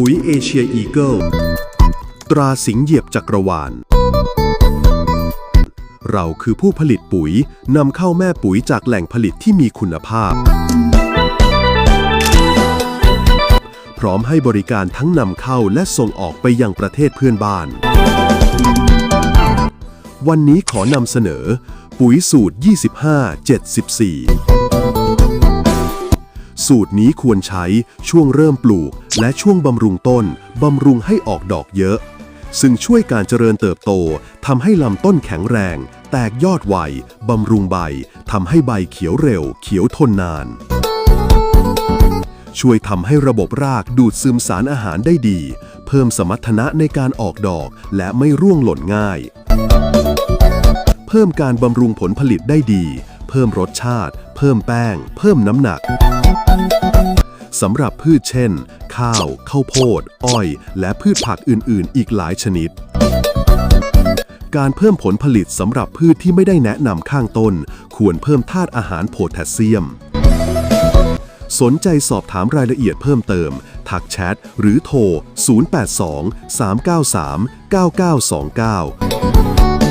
ปุ๋ยเอเชียอีเกิลตราสิงเหยียบจักรวาล เราคือผู้ผลิตปุ๋ยนำเข้าแม่ปุ๋ยจากแหล่งผลิตที่มีคุณภาพ พร้อมให้บริการทั้งนำเข้าและส่งออกไปยังประเทศเพื่อนบ้าน วันนี้ขอนำเสนอ ปุ๋ยสูตร 25-74 สูตรนี้ควรใช้ช่วงเริ่มปลูก และช่วงบำรุงต้น บำรุงให้ออกดอกเยอะ ซึ่งช่วยการเจริญเติบโตทำให้ลำต้นแข็งแรง แตกยอดไวบำรุงใบทำให้ใบเขียวเร็ว เขียวทนนาน ช่วยทำให้ระบบรากดูดซึมสารอาหารได้ดี เพิ่มสมรรถนะในการออกดอกและไม่ร่วงหล่นง่าย เพิ่มการบำรุงผลผลิตได้ดีเพิ่มรสชาติ เพิ่มแป้ง เพิ่มน้ำหนัก สำหรับพืชเช่น ข้าว ข้าวโพด อ้อย และพืชผักอื่น ๆ อีกหลายชนิด การเพิ่มผลผลิตสำหรับพืชที่ไม่ได้แนะนำข้างต้น ควรเพิ่มธาตุอาหารโพแทสเซียม สนใจสอบถามรายละเอียดเพิ่มเติม ทักแชทหรือโทร 082 393 9929